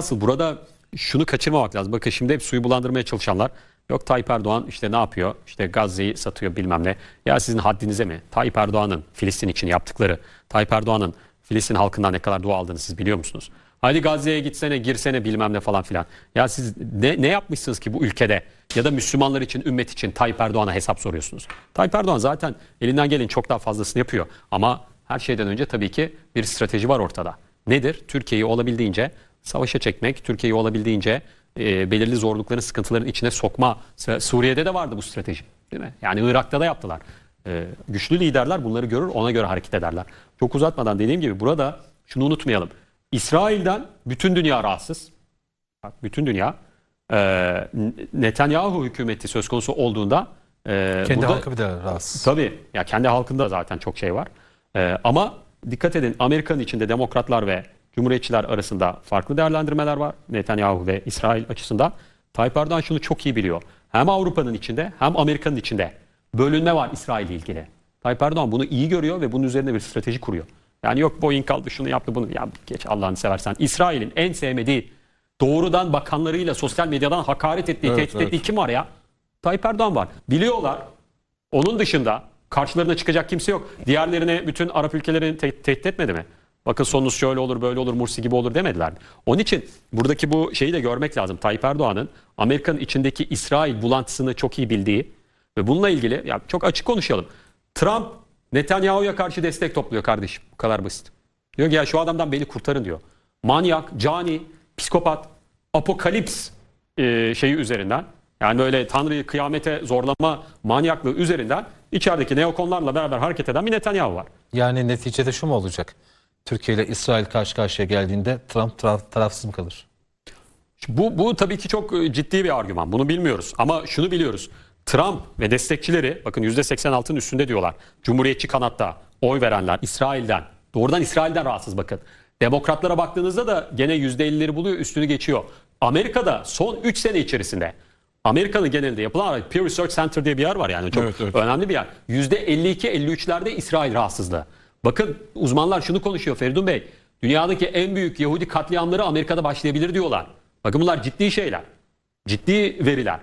Velhasıl burada şunu kaçırmamak lazım. Bakın şimdi hep suyu bulandırmaya çalışanlar yok Tayyip Erdoğan işte ne yapıyor? İşte Gazze'yi satıyor bilmem ne. Ya sizin haddinize mi? Tayyip Erdoğan'ın Filistin için yaptıkları, Tayyip Erdoğan'ın Filistin halkından ne kadar dua aldığını siz biliyor musunuz? Hadi Gazze'ye gitsene, girsene bilmem ne falan filan. Ya siz ne, ne yapmışsınız ki bu ülkede? Ya da Müslümanlar için, ümmet için Tayyip Erdoğan'a hesap soruyorsunuz. Tayyip Erdoğan zaten elinden gelin çok daha fazlasını yapıyor. Ama her şeyden önce tabii ki bir strateji var ortada. Nedir? Türkiye'yi olabildiğince savaşa çekmek, Türkiye'yi olabildiğince e, belirli zorlukların, sıkıntıların içine sokma. Su- Suriye'de de vardı bu strateji. Değil mi? Yani Irak'ta da yaptılar. E, güçlü liderler bunları görür, ona göre hareket ederler. Çok uzatmadan dediğim gibi burada şunu unutmayalım. İsrail'den bütün dünya rahatsız. Bak, bütün dünya. E, Netanyahu hükümeti söz konusu olduğunda e, Kendi burada- halkı bir de rahatsız. Tabii. Ya kendi halkında zaten çok şey var. Ee, ama dikkat edin Amerika'nın içinde demokratlar ve cumhuriyetçiler arasında farklı değerlendirmeler var. Netanyahu ve İsrail açısından. Tayyip Erdoğan şunu çok iyi biliyor. Hem Avrupa'nın içinde hem Amerika'nın içinde bölünme var İsrail ile ilgili. Tayyip Erdoğan bunu iyi görüyor ve bunun üzerine bir strateji kuruyor. Yani yok Boeing kaldı şunu yaptı bunu. Ya geç Allah'ını seversen. İsrail'in en sevmediği doğrudan bakanlarıyla sosyal medyadan hakaret ettiği, Evet, tehdit evet. ettiği kim var ya? Tayyip Erdoğan var. Biliyorlar. Onun dışında karşılarına çıkacak kimse yok. Diğerlerine bütün Arap ülkelerini te- tehdit etmedi mi? Bakın sonunuz şöyle olur böyle olur Mursi gibi olur demediler. Onun için buradaki bu şeyi de görmek lazım. Tayyip Erdoğan'ın Amerika'nın içindeki İsrail bulantısını çok iyi bildiği ve bununla ilgili ya çok açık konuşalım. Trump Netanyahu'ya karşı destek topluyor kardeşim. Bu kadar basit. Diyor ki ya şu adamdan beni kurtarın diyor. Manyak, cani, psikopat, apokalips e, şeyi üzerinden yani böyle Tanrı'yı kıyamete zorlama manyaklığı üzerinden içerideki neokonlarla beraber hareket eden bir Netanyahu var. Yani neticede şu mu olacak? Türkiye ile İsrail karşı karşıya geldiğinde Trump taraf, tarafsız mı kalır? Bu, bu tabii ki çok e, ciddi bir argüman. Bunu bilmiyoruz. Ama şunu biliyoruz. Trump ve destekçileri bakın %86'ın üstünde diyorlar. Cumhuriyetçi kanatta oy verenler İsrail'den. Doğrudan İsrail'den rahatsız bakın. Demokratlara baktığınızda da gene %50'leri buluyor üstünü geçiyor. Amerika'da son 3 sene içerisinde Amerika'nın genelinde yapılan Pew Research Center diye bir yer var yani çok Evet, evet. önemli bir yer. %52-53'lerde İsrail rahatsızlığı. Bakın uzmanlar şunu konuşuyor Feridun Bey. Dünyadaki en büyük Yahudi katliamları Amerika'da başlayabilir diyorlar. Bakın bunlar ciddi şeyler. Ciddi veriler.